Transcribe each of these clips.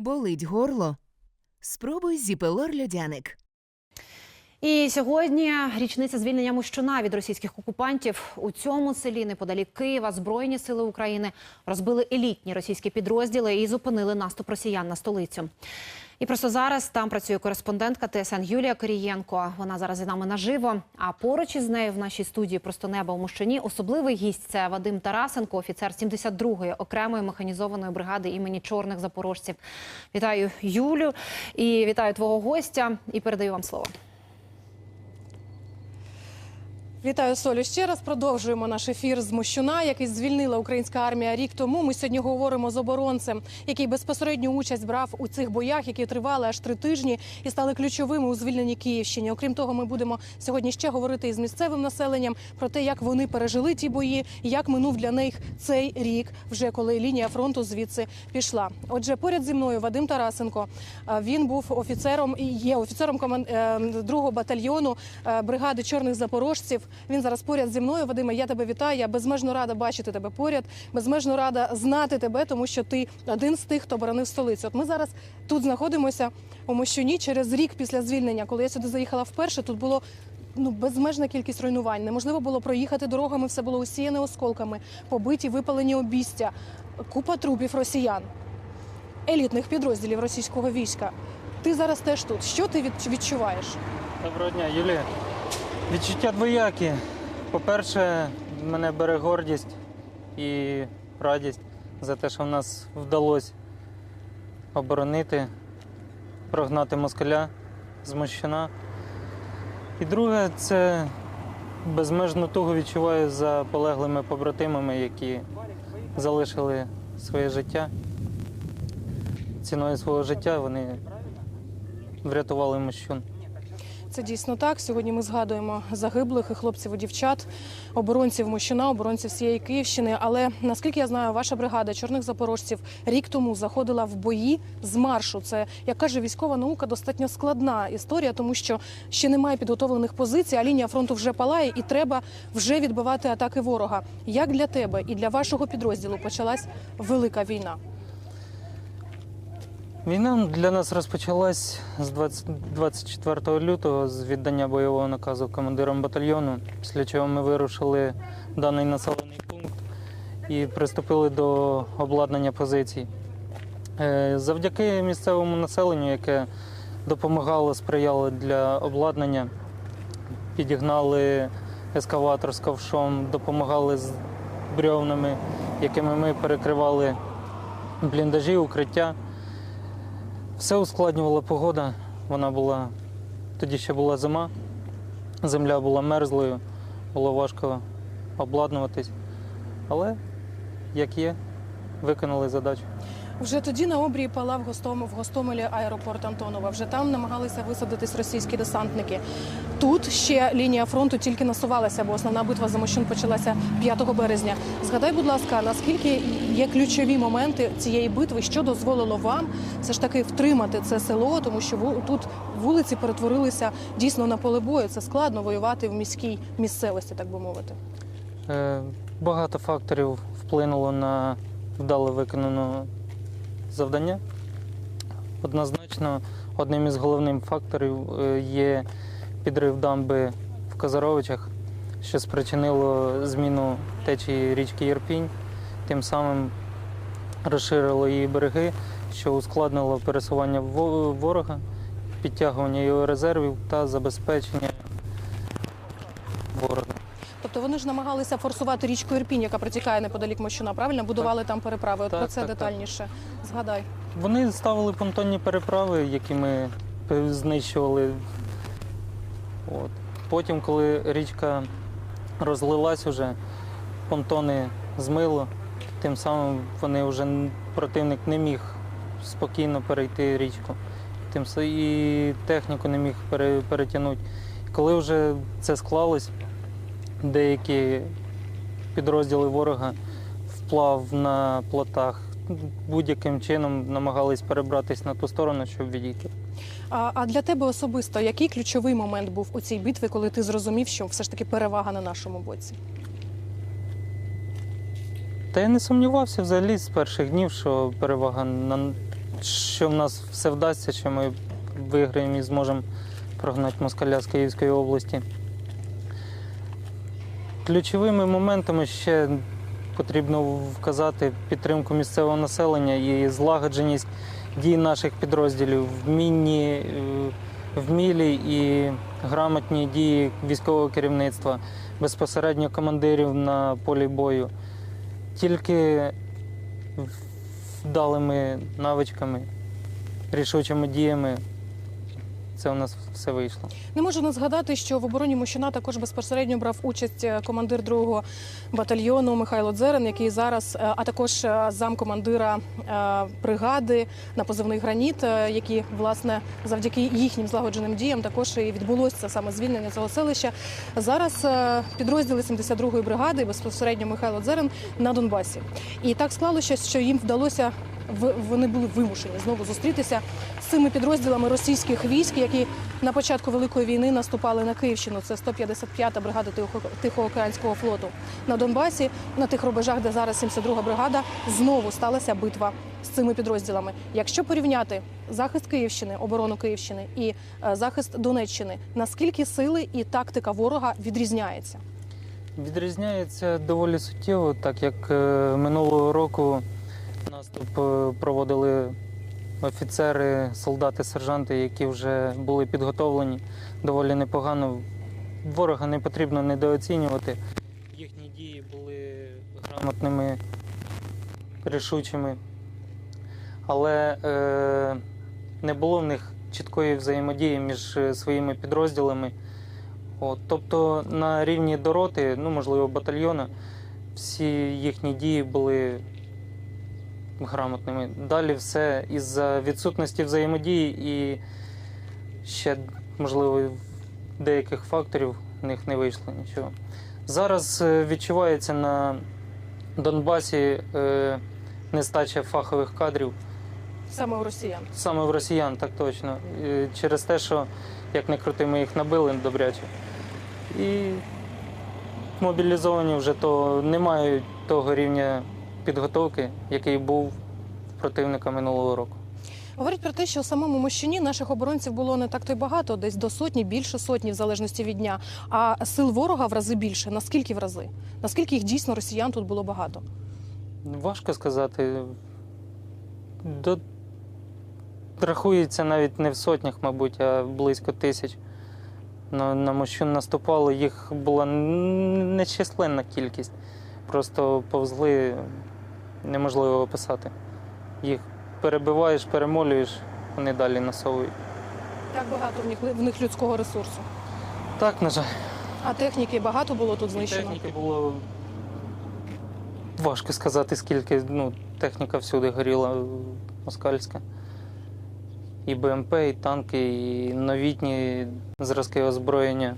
Болить горло? Спробуй зіпелор льодяник. І сьогодні річниця звільнення Мущуна від російських окупантів. У цьому селі неподалік Києва Збройні сили України розбили елітні російські підрозділи і зупинили наступ росіян на столицю. І просто зараз там працює кореспондентка ТСН Юлія Корієнко. Вона зараз з нами наживо. А поруч із нею в нашій студії просто неба у Мущині особливий гість це Вадим Тарасенко, офіцер 72-ї окремої механізованої бригади імені чорних запорожців. Вітаю Юлю і вітаю твого гостя. І передаю вам слово. Вітаю Солю. Ще раз продовжуємо наш ефір з Мощуна, який звільнила українська армія рік тому. Ми сьогодні говоримо з оборонцем, який безпосередню участь брав у цих боях, які тривали аж три тижні і стали ключовими у звільненні Київщини. Окрім того, ми будемо сьогодні ще говорити із місцевим населенням про те, як вони пережили ті бої, як минув для них цей рік, вже коли лінія фронту звідси пішла. Отже, поряд зі мною Вадим Тарасенко. Е, Він був офіцером і є офіцером коман... е, другого батальйону е, бригади чорних запорожців. Він зараз поряд зі мною. Вадиме, я тебе вітаю. Я безмежно рада бачити тебе поряд. Безмежно рада знати тебе, тому що ти один з тих, хто боронив столицю. От ми зараз тут знаходимося у Мощуні через рік після звільнення. Коли я сюди заїхала вперше, тут було. Ну, безмежна кількість руйнувань. Неможливо було проїхати дорогами, все було усіяне осколками, побиті, випалені обістя, купа трупів росіян, елітних підрозділів російського війська. Ти зараз теж тут. Що ти відчуваєш? Доброго дня, Юлія. Відчуття двоякі. По-перше, мене бере гордість і радість за те, що в нас вдалося оборонити, прогнати москаля з Мощина. І друге, це безмежну тугу відчуваю за полеглими побратимами, які залишили своє життя. Ціною свого життя вони врятували Мощун. Це дійсно так. Сьогодні ми згадуємо загиблих і хлопців і дівчат, оборонців Мощина, оборонців всієї Київщини. Але наскільки я знаю, ваша бригада чорних запорожців рік тому заходила в бої з маршу. Це як каже військова наука, достатньо складна історія, тому що ще немає підготовлених позицій, а лінія фронту вже палає, і треба вже відбивати атаки ворога. Як для тебе і для вашого підрозділу почалась велика війна? Війна для нас розпочалась з 20 24 лютого з віддання бойового наказу командиром батальйону, після чого ми вирушили даний населений пункт і приступили до обладнання позицій. Е, Завдяки місцевому населенню, яке допомагало, сприяло для обладнання, підігнали ескаватор з ковшом, допомагали з брьовнами, якими ми перекривали бліндажі, укриття. Все ускладнювала погода. Вона була тоді ще була зима, земля була мерзлою, було важко обладнуватись. Але як є, виконали задачу. Вже тоді на обрії палав в Гостомелі аеропорт Антонова. Вже там намагалися висадитись російські десантники. Тут ще лінія фронту тільки насувалася, бо основна битва за Мощун почалася 5 березня. Згадай, будь ласка, наскільки є ключові моменти цієї битви, що дозволило вам все ж таки втримати це село, тому що тут вулиці перетворилися дійсно на поле бою. Це складно воювати в міській місцевості, так би мовити. Е, Багато факторів вплинуло на вдало виконане завдання. Однозначно, одним із головних факторів е, є підрив дамби в Казаровичах, що спричинило зміну течії річки Єрпінь, тим самим розширило її береги, що ускладнило пересування ворога, підтягування його резервів та забезпечення ворога. Тобто вони ж намагалися форсувати річку Ірпінь, яка протікає неподалік Мощуна, правильно? Будували там переправи. От Так, про це так, так. детальніше. Згадай. Вони ставили понтонні переправи, які ми е, знищували. От. Потім, коли річка розлилась уже, понтони змило, тим самим вони вже противник не міг спокійно перейти річку. Тим і техніку не міг пере- перетягнути. Коли вже це склалось, деякі підрозділи ворога вплав на плотах будь-яким чином намагались перебратись на ту сторону, щоб відійти. А, а для тебе особисто який ключовий момент був у цій битві, коли ти зрозумів, що все ж таки перевага на нашому боці? Та я не сумнівався взагалі з перших днів, що перевага на що в нас все вдасться, що ми виграємо і зможемо прогнати москаля з Київської області. Ключовими моментами ще потрібно вказати підтримку місцевого населення і злагодженість дій наших підрозділів, вмінні, е, вмілі і грамотні дії військового керівництва, безпосередньо командирів на полі бою. Тільки вдалими навичками, рішучими діями це у нас все вийшло. Не можу не згадати, що в обороні Мощуна також безпосередньо брав участь е, командир другого батальйону Михайло Дзерен, який зараз, е, а також е, замкомандира бригади на позивний граніт, які власне завдяки їхнім злагодженим діям також і відбулося саме звільнення цього селища. Зараз підрозділи 72-ї бригади безпосередньо Михайло Дзерен на Донбасі. І так склалося, що їм вдалося вони були вимушені знову зустрітися з цими підрозділами російських військ, які на початку великої війни наступали на Київщину. Це 155-та бригада Тихо- Тихоокеанського флоту на Донбасі, на тих рубежах, де зараз 72-га бригада, знову сталася битва з цими підрозділами. Якщо порівняти захист Київщини, оборону Київщини і е, захист Донеччини, наскільки сили і тактика ворога відрізняється? Відрізняється доволі суттєво, так як е, минулого року наступ е, проводили офіцери, солдати, сержанти, які вже були підготовлені доволі непогано. Ворога не потрібно недооцінювати. Їхні дії були грамотними, рішучими, але е, не було в них чіткої взаємодії між е, своїми підрозділами. От, тобто на рівні дороти, ну можливо, батальйона, всі їхні дії були грамотними. Далі все із-за відсутності взаємодії і ще, можливо, деяких факторів в них не вийшло нічого. Зараз е, відчувається на Донбасі е, нестача фахових кадрів. Саме у росіян. Саме в росіян, так точно. Через те, що як не крути, ми їх набили добряче. І мобілізовані вже то не мають того рівня підготовки, який був противника минулого року. Говорять про те, що в самому Мощині наших оборонців було не так то й багато, десь до сотні, більше сотні, в залежності від дня. А сил ворога в рази більше. Наскільки в рази? Наскільки їх дійсно росіян тут було багато? Важко сказати. До... Рахується навіть не в сотнях, мабуть, а близько тисяч. На, на мощун наступало, їх була нечисленна кількість. Просто повзли, неможливо описати. Їх перебиваєш, перемолюєш, вони далі насовують. Так багато в них в них людського ресурсу. Так, на жаль. А техніки багато було тут знищено. Техніки було важко сказати, скільки. Ну, техніка всюди горіла москальська. І БМП, і танки, і новітні зразки озброєння,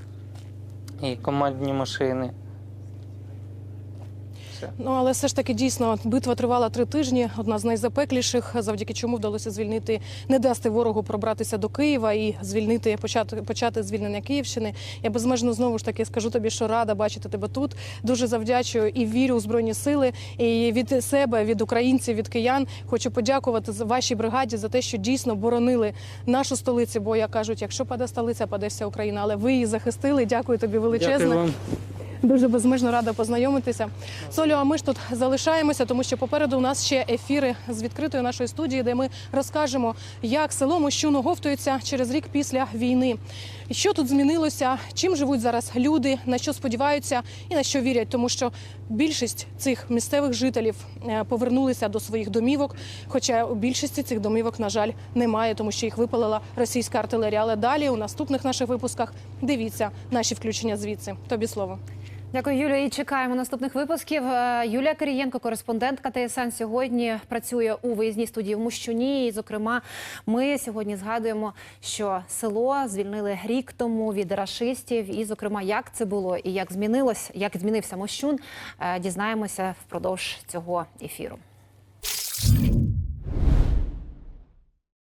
і командні машини. Все. Ну але все ж таки дійсно битва тривала три тижні. Одна з найзапекліших, завдяки чому вдалося звільнити, не дасти ворогу пробратися до Києва і звільнити почати почати звільнення Київщини. Я безмежно знову ж таки скажу тобі, що рада бачити тебе тут. Дуже завдячую і вірю у збройні сили. І від себе, від українців, від киян хочу подякувати вашій бригаді за те, що дійсно боронили нашу столицю. Бо як кажуть, якщо паде столиця, паде вся Україна. Але ви її захистили. Дякую тобі величезне. Дякую вам. Дуже безмежно рада познайомитися. Солю, а ми ж тут залишаємося, тому що попереду у нас ще ефіри з відкритої нашої студії, де ми розкажемо, як село Мощун оговтується через рік після війни. Що тут змінилося, чим живуть зараз люди, на що сподіваються і на що вірять, тому що більшість цих місцевих жителів е, повернулися до своїх домівок. Хоча у більшості цих домівок, на жаль, немає, тому що їх випалила російська артилерія. Але далі у наступних наших випусках дивіться наші включення звідси. Тобі слово. Дякую, Юлія. І чекаємо наступних випусків. Е, Юлія Кирієнко, кореспондентка ТСН, сьогодні працює у виїзній студії в Мущуні. І, зокрема, ми сьогодні згадуємо, що село звільнили рік тому від рашистів. І, зокрема, як це було і як змінилось, як змінився Мощун, е, дізнаємося впродовж цього ефіру.